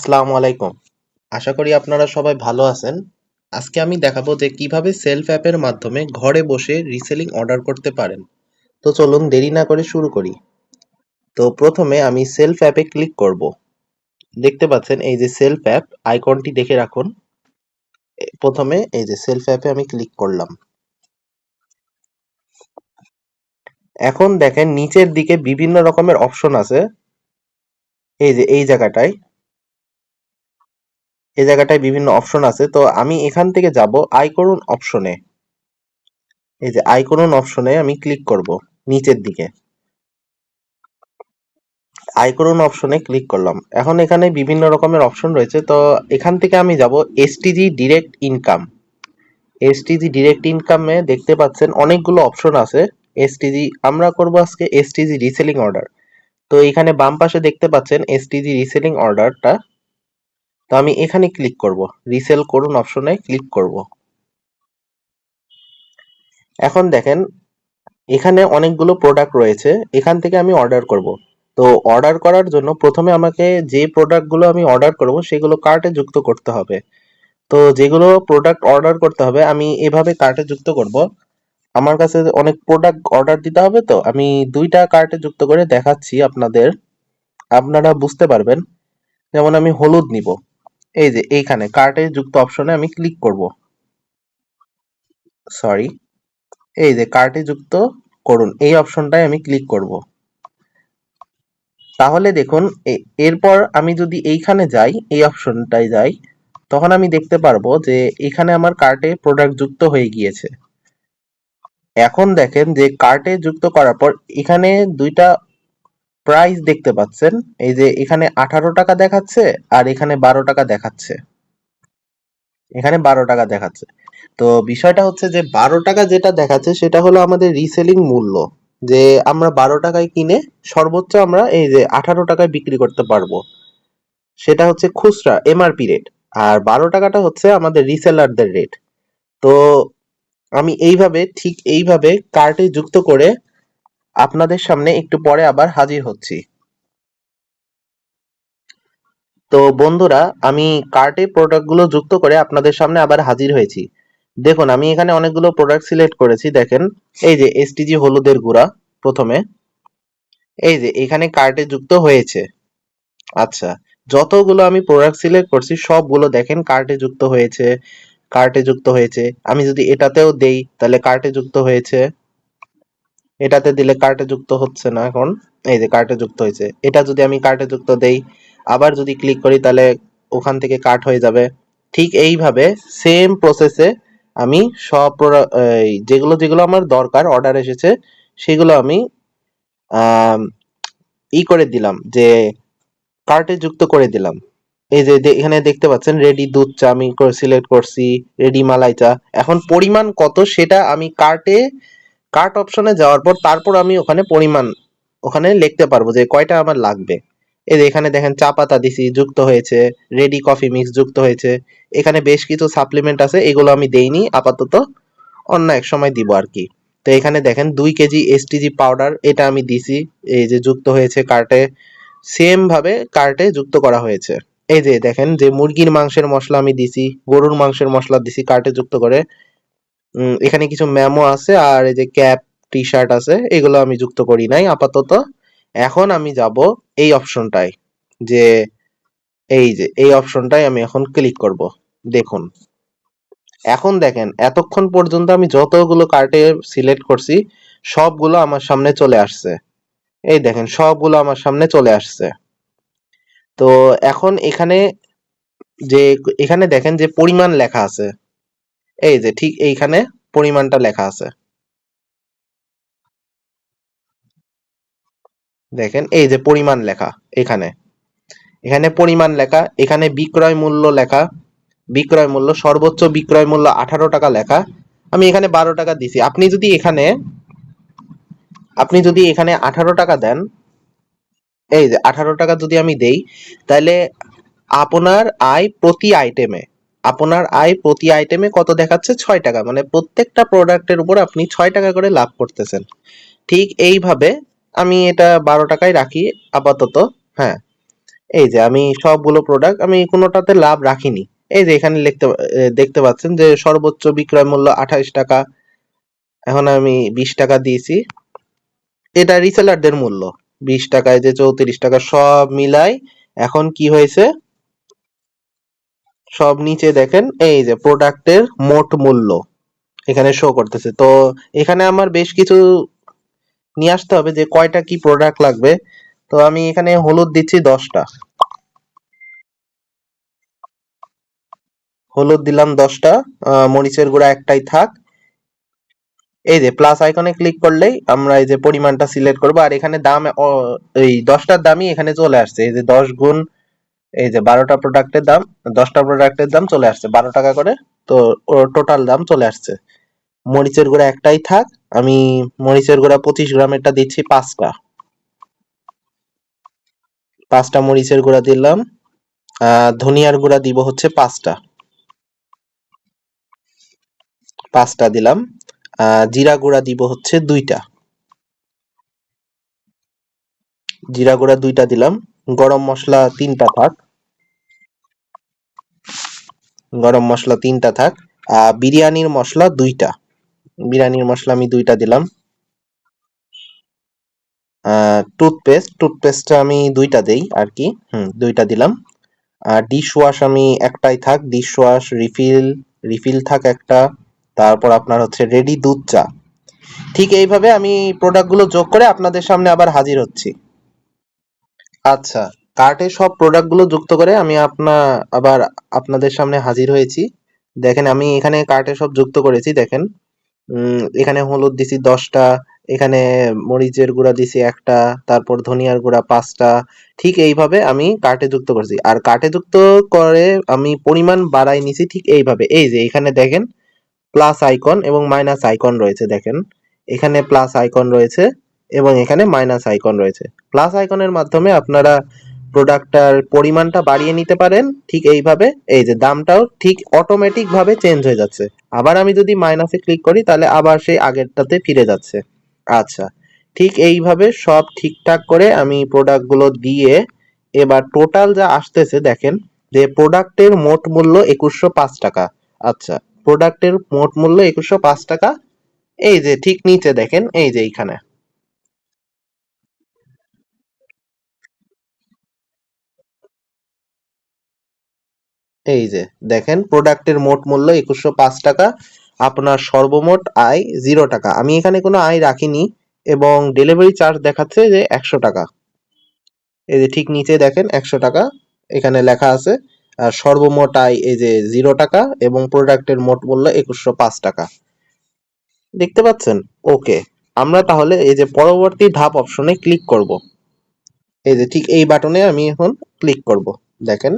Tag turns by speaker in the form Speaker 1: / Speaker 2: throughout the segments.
Speaker 1: আসসালামু আলাইকুম। আশা করি আপনারা সবাই ভালো আছেন। আজকে আমি দেখাবো যে কীভাবে সেলফ অ্যাপের মাধ্যমে ঘরে বসে রিসেলিং অর্ডার করতে পারেন। তো চলুন দেরি না করে শুরু করি। তো প্রথমে আমি সেলফ অ্যাপে ক্লিক করব। দেখতে পাচ্ছেন এই যে সেলফ অ্যাপ আইকনটি দেখে রাখুন। প্রথমে এই যে সেলফ অ্যাপে আমি ক্লিক করলাম। এখন দেখেন নিচের দিকে বিভিন্ন রকমের অপশন আছে। এই যে, এই জায়গাটায় এই জায়গাটায় বিভিন্ন অপশন আছে। তো আমি এখান থেকে যাব আই করুন অপশনে এই যে আই করুন অপশনে আমি ক্লিক করব নিচের দিকে। আই করুন অপশনে ক্লিক করলাম। এখন এখানে বিভিন্ন রকমের অপশন রয়েছে। তো এখান থেকে আমি যাব STG direct income STG direct ইনকামে দেখতে পাচ্ছেন অনেকগুলো অপশন আছে। এসটিজি আমরা করব আজকে এসটিজি রিসেলিং অর্ডার তো এখানে বাম পাশে দেখতে পাচ্ছেন এসটিজি রিসেলিং অর্ডারটা তো আমি এখানে ক্লিক করব। রিসেল করুন অপশনে ক্লিক করব। এখন দেখেন, এখানে অনেকগুলো প্রোডাক্ট রয়েছে, এখান থেকে আমি অর্ডার করব। তো অর্ডার করার জন্য প্রথমে আমাকে যে প্রোডাক্টগুলো আমি অর্ডার করব, সেগুলো কার্টে যুক্ত করতে হবে। তো যেগুলো প্রোডাক্ট অর্ডার করতে হবে, আমি এভাবে কার্টে যুক্ত করব। আমার কাছে অনেক প্রোডাক্ট অর্ডার দিতে হবে তো, আমি দুইটা কার্টে যুক্ত করে দেখাচ্ছি আপনাদের। আপনারা বুঝতে পারবেন। যেমন আমি হলুদ নিব। এই যে এইখানে কার্টে যুক্ত অপশনে আমি ক্লিক করব। সরি এই যে কার্টে যুক্ত করুন, এই অপশনটায় আমি ক্লিক করব। তাহলে দেখুন এরপর আমি যদি এইখানে যাই, এই অপশনটায় যাই, তখন আমি দেখতে পারব যে এখানে আমার কার্টে প্রোডাক্ট যুক্ত হয়ে গিয়েছে। এখন দেখেন যে কার্টে যুক্ত করার পর এখানে দুইটা প্রাইস দেখতে পাচ্ছেন। এই যে এখানে আঠারো টাকা দেখাচ্ছে আর এখানে বারো টাকা দেখাচ্ছে। এখানে বারো টাকা দেখাচ্ছে। তো বিষয়টা হচ্ছে যে বারো টাকা যেটা দেখাচ্ছে সেটা হলো আমাদের রিসেলিং মূল্য। যে আমরা বারো টাকায় কিনে সর্বোচ্চ আমরা এই যে আঠারো টাকায় বিক্রি করতে পারব। সেটা হচ্ছে খুচরা এমআরপি রেট আর বারো টাকাটা হচ্ছে আমাদের রিসেলারদের রেট তো আমি এইভাবে, ঠিক এইভাবে কার্টে যুক্ত করে আপনাদের সামনে একটু পরে আবার হাজির হচ্ছি। তো বন্ধুরা, আমি কার্টে প্রোডাক্টগুলো যুক্ত করে আপনাদের সামনে আবার হাজির হয়েছি। দেখুন, আমি এখানে অনেকগুলো প্রোডাক্ট সিলেক্ট করেছি, দেখেন। এই যে এসটিজি হলুদের গুঁড়া, প্রথমে। এই যে, এখানে কার্টে যুক্ত হয়েছে। আচ্ছা যতগুলো আমি প্রোডাক্ট সিলেক্ট করছি, সবগুলো দেখেন কার্টে যুক্ত হয়েছে কার্টে যুক্ত হয়েছে। আমি যদি এটাতেও দেই, তাহলে কার্টে যুক্ত হয়েছে। এটাতে দিলে কার্টে যুক্ত হচ্ছে না এখন। এই যে কার্টে যুক্ত হয়েছে। এটা যদি আমি কার্টে যুক্ত দেই, আবার যদি ক্লিক করি, তাহলে ওখান থেকে কাট হয়ে যাবে। ঠিক এইভাবে সেম প্রসেসে আমি সব যেগুলো যেগুলো আমার দরকার অর্ডার এসেছে, সেগুলো আমি ই করে দিলাম যে কার্টে যুক্ত করে দিলাম। এই যে এখানে দেখতে পাচ্ছেন রেডি দুধ চা আমি সিলেক্ট করছি রেডি মালাই চা। এখন পরিমাণ কত সেটা আমি কার্টে কার্ট অপশনে যাওয়ার পর তারপর আমি ওখানে পরিমাণ ওখানে লিখতে পারব যে কয়টা আমার লাগবে। এই যে এখানে দেখেন চা পাতা দিছি, যুক্ত হয়েছে রেডি কফি মিক্স যুক্ত হয়েছে, এখানে বেশ কিছু সাপ্লিমেন্ট আছে, এগুলো আমি দেইনি, আপাতত অন্য এক সময় দিব আর কি। তো এখানে দেখেন দুই কেজি এসটিজি পাউডার এটা আমি দিছি, এই যে যুক্ত হয়েছে কার্টে সেম ভাবে কার্টে যুক্ত করা হয়েছে। এই যে দেখেন যে মুরগির মাংসের মশলা আমি দিছি, গরুর মাংসের মশলা দিছি কার্টে যুক্ত করে এখানে কিছু মেমো আছে, আর এই যে ক্যাপ টি শার্ট আছে, এগুলো আমি যুক্ত করি নাই, আপাতত। এখন আমি যাব এই অপশনটায় যে এই যে, এই অপশনটায় আমি এখন ক্লিক করব। দেখুন, এখন দেখেন, এতক্ষণ পর্যন্ত আমি যতগুলো কার্টে সিলেক্ট করছি, সবগুলো আমার সামনে চলে আসছে। এই দেখেন, সবগুলো আমার সামনে চলে আসছে। তো এখন এখানে যে, এখানে দেখেন যে পরিমাণ লেখা আছে। এই যে ঠিক এইখানে পরিমাণটা লেখা আছে। দেখেন, এই যে পরিমাণ লেখা এখানে। এখানে পরিমাণ লেখা, এখানে বিক্রয় মূল্য লেখা, বিক্রয় মূল্য, সর্বোচ্চ বিক্রয় মূল্য আঠারো টাকা লেখা। আমি এখানে বারো টাকা দিছি। আপনি যদি এখানে, আপনি যদি এখানে আঠারো টাকা দেন, এই যে আঠারো টাকা যদি আমি দেই, তাহলে আপনার আয় প্রতি আইটেমে আপনার আয় প্রতি আইটেমে কত দেখাচ্ছে? ছয় টাকা। মানে প্রত্যেকটা প্রোডাক্টের উপর আপনি ছয় টাকা করে লাভ করতেছেন। ঠিক এইভাবে আমি এটা বারো টাকায় রাখি, আপাতত। হ্যাঁ। এই যে আমি সবগুলো প্রোডাক্ট আমি কোনোটাতে লাভ রাখিনি। এই যে এখানে লিখতে দেখতে পাচ্ছেন যে সর্বোচ্চ বিক্রয় মূল্য আঠাইশ টাকা। এখন আমি বিশ টাকা দিয়েছি। এটা রিসেলারদের মূল্য। বিশ টাকায় যে চৌত্রিশ টাকা সব মিলাই এখন কি হয়েছে? সব নিচে দেখেন, এই যে প্রোডাক্টের মোট মূল্য এখানে শো করতেছে। তো এখানে আমার বেশ কিছু নিয়ে আসতে হবে যে কয়টা কি প্রোডাক্ট লাগবে। তো আমি এখানে হলুদ দিচ্ছি দশটা। হলুদ দিলাম দশটা মরিচের গুঁড়া একটাই থাক। এই যে প্লাস আইকনে ক্লিক করলেই আমরা এই যে পরিমাণটা সিলেক্ট করব। আর এখানে দাম এই দশটার দামই এখানে চলে আসছে। এই যে দশ গুণ এই যে বারোটা প্রোডাক্টের দাম, দশটা প্রোডাক্টের দাম চলে আসছে, বারো টাকা করে। তো টোটাল দাম চলে আসছে। মরিচের গুঁড়া একটাই থাক, আমি মরিচের গুঁড়া পঁচিশ গ্রামেরটা দিচ্ছি পাঁচটা। পাঁচটা মরিচের গুঁড়া দিলাম। ধনিয়ার গুঁড়া দিব হচ্ছে পাঁচটা। পাঁচটা দিলাম। জিরা গুঁড়া দিব হচ্ছে দুইটা। জিরা গুঁড়া দুইটা দিলাম। গরম মশলা তিনটা থাক। গরম মশলা তিনটা থাক। আহ বিরিয়ানির মশলা দুইটা। বিরিয়ানির মশলা আমি দুইটা দিলাম। টুথপেস্ট টুথপেস্টটা আমি দুইটা দেই আর কি। হুম, দুইটা দিলাম। আর ডিশ ওয়াশ আমি একটাই থাক। ডিশ ওয়াশ রিফিল রিফিল থাক একটা। তারপর আপনার হচ্ছে রেডি দুধ চা। ঠিক এইভাবে আমি প্রোডাক্টগুলো যোগ করে আপনাদের সামনে আবার হাজির হচ্ছি। আচ্ছা কার্টে সব প্রোডাক্টগুলো যুক্ত করে আমি আপনা, আবার আপনাদের সামনে হাজির হয়েছি। দেখেন, আমি এখানে কার্টে সব যুক্ত করেছি, দেখেন। এখানে হলুদ দিছি দশটা, এখানে মরিচের গুঁড়া দিছি একটা, তারপর ধনিয়ার গুঁড়া পাঁচটা। ঠিক এইভাবে আমি কার্টে যুক্ত করেছি। আর কার্টে যুক্ত করে আমি পরিমাণ বাড়াই নিছি ঠিক এইভাবে। এই যে, এখানে দেখেন প্লাস আইকন এবং মাইনাস আইকন রয়েছে, দেখেন। এখানে প্লাস আইকন রয়েছে। এবং এখানে মাইনাস আইকন রয়েছে। প্লাস আইকনের মাধ্যমে আপনারা প্রোডাক্টটার পরিমাণটা বাড়িয়ে নিতে পারেন। ঠিক এইভাবে এই যে দামটাও ঠিক অটোমেটিক ভাবে চেঞ্জ হয়ে যাচ্ছে। আবার আমি যদি মাইনাসে ক্লিক করি, তাহলে আবার সেই আগেরটাতে ফিরে যাচ্ছে। আচ্ছা ঠিক এইভাবে সব ঠিকঠাক করে আমি প্রোডাক্টগুলো দিয়ে এবার টোটাল যা আসতেছে দেখেন, যে প্রোডাক্টের মোট মূল্য একুশশো পাঁচ টাকা। আচ্ছা প্রোডাক্টের মোট মূল্য একুশশো পাঁচ টাকা। এই যে ঠিক নিচে দেখেন, এই যে এইখানে। এই যে, দেখেন প্রোডাক্টের মোট মূল্য একুশশো পাঁচ টাকা, আপনার সর্বমোট আয় জিরো টাকা। আমি এখানে কোনো আয় রাখিনি এবং ডেলিভারি চার্জ দেখাচ্ছে যে একশো টাকা। এই যে ঠিক নিচে দেখেন, একশো টাকা এখানে লেখা আছে। আর সর্বমোট আয় এই যে জিরো টাকা এবং প্রোডাক্টের মোট মূল্য একুশশো পাঁচ টাকা। দেখতে পাচ্ছেন? ওকে আমরা তাহলে এই যে পরবর্তী ধাপ অপশনে ক্লিক করব। এই যে ঠিক এই বাটনে আমি এখন ক্লিক করব। দেখেন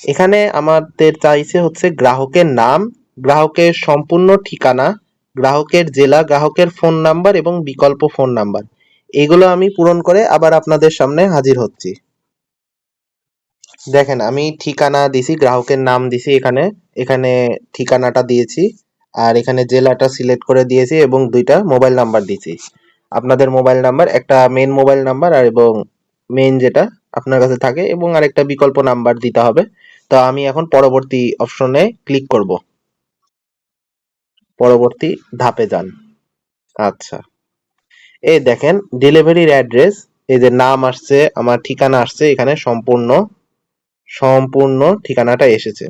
Speaker 1: এখানে আমাদের চাইছে হচ্ছে গ্রাহকের নাম, গ্রাহকের সম্পূর্ণ ঠিকানা, গ্রাহকের জেলা, গ্রাহকের ফোন নাম্বার এবং বিকল্প ফোন নাম্বার। এগুলো আমি পূরণ করে আবার আপনাদের সামনে হাজির হচ্ছি। দেখেন, আমি ঠিকানা দিছি, গ্রাহকের নাম দিছি এখানে। এখানে ঠিকানাটা দিয়েছি আর এখানে জেলাটা সিলেক্ট করে দিয়েছি এবং দুইটা মোবাইল নাম্বার দিয়েছি। আপনাদের মোবাইল নাম্বার, একটা মেন মোবাইল নাম্বার আর এবং মেন যেটা আপনার কাছে থাকে এবং আরেকটা বিকল্প নাম্বার দিতে হবে। তো আমি এখন পরবর্তী অপশনে ক্লিক করব। পরবর্তী ধাপে যান। আচ্ছা। এই দেখেন ডেলিভারির অ্যাড্রেস এই যে নাম আসছে, আমার ঠিকানা আসছে, এখানে সম্পূর্ণ সম্পূর্ণ ঠিকানাটা এসেছে।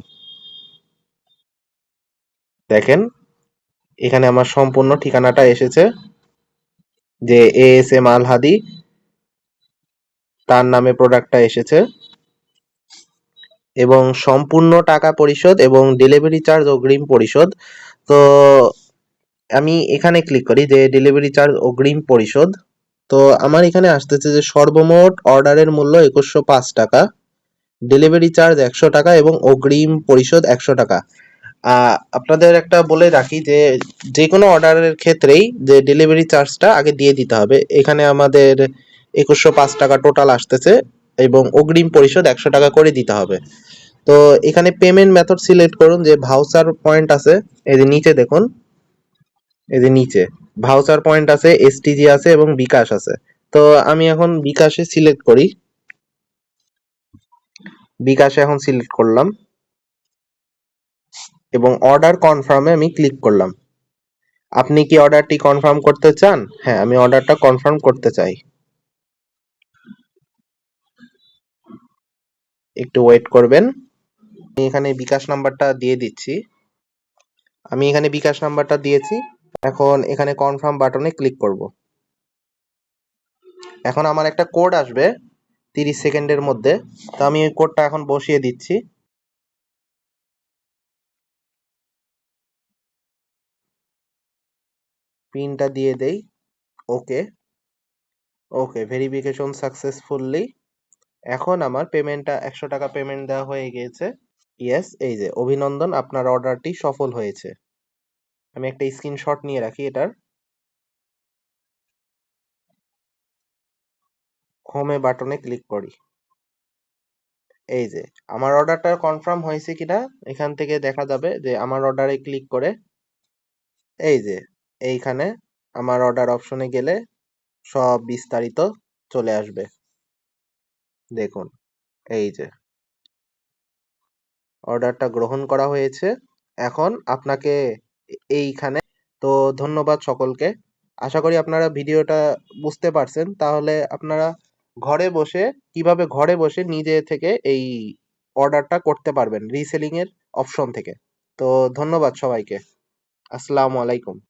Speaker 1: দেখেন, এখানে আমার সম্পূর্ণ ঠিকানাটা এসেছে, যে এ এস এম আলহাদি তার নামে প্রোডাক্টটা এসেছে। এবং সম্পূর্ণ টাকা পরিশোধ এবং ডেলিভারি চার্জ অগ্রিম পরিশোধ। তো আমি এখানে ক্লিক করি যে ডেলিভারি চার্জ অগ্রিম পরিশোধ। তো আমার এখানে আসতেছে যে সর্বমোট অর্ডারের মূল্য একুশশো পাঁচ টাকা ডেলিভারি চার্জ একশো টাকা এবং অগ্রিম পরিশোধ একশো টাকা। আপনাদের একটা বলে রাখি যে যে কোনো অর্ডারের ক্ষেত্রেই যে ডেলিভারি চার্জটা আগে দিয়ে দিতে হবে। এখানে আমাদের একুশশো পাঁচ টাকা টোটাল আসতেছে। এবং অগ্রিম পরিশোধ একশো টাকা করে দিতে হবে। তো এখানে পেমেন্ট মেথড সিলেক্ট করুন, যে ভাউচার পয়েন্ট আছে, এই যে নিচে দেখুন, এই যে নিচে ভাউচার পয়েন্ট আছে এসটিজি আছে এবং বিকাশ আছে। তো আমি এখন বিকাশে সিলেক্ট করি। বিকাশে এখন সিলেক্ট করলাম। এবং অর্ডার কনফার্মে আমি ক্লিক করলাম। আপনি কি অর্ডারটি কনফার্ম করতে চান? হ্যাঁ আমি অর্ডারটা কনফার্ম করতে চাই। একটু ওয়েট করবেন। আমি এখানে বিকাশ নাম্বারটা দিয়ে দিচ্ছি। আমি এখানে বিকাশ নাম্বারটা দিয়েছি। এখন এখানে কনফার্ম বাটনে ক্লিক করব। এখন আমার একটা কোড আসবে তিরিশ সেকেন্ডের মধ্যে। তো আমি ওই কোডটা এখন বসিয়ে দিচ্ছি। পিনটা দিয়ে দেই। ওকে ওকে ভেরিফিকেশন সাকসেসফুলি এখন আমার পেমেন্টটা একশো টাকা পেমেন্ট দেওয়া হয়ে গিয়েছে। ইয়েস এই যে, অভিনন্দন, আপনার অর্ডারটি সফল হয়েছে। আমি একটা স্ক্রিনশট নিয়ে রাখি এটার। হোমে বাটনে ক্লিক করি। এই যে, আমার অর্ডারটা কনফার্ম হয়েছে কিনা, এখান থেকে দেখা যাবে যে, আমার অর্ডারে ক্লিক করে, এই যে, এইখানে আমার অর্ডার অপশনে গেলে সব বিস্তারিত চলে আসবে। দেখুন, এই যে। অর্ডারটা গ্রহণ করা হয়েছে। এখন আপনাকে এইখানে, তো ধন্যবাদ সকলকে। আশা করি আপনারা ভিডিওটা বুঝতে পারছেন। তাহলে আপনারা ঘরে বসে, কীভাবে ঘরে বসে নিজে থেকে এই অর্ডারটা করতে পারবেন রিসেলিং এর অপশন থেকে। তো ধন্যবাদ সবাইকে। আসসালামু আলাইকুম।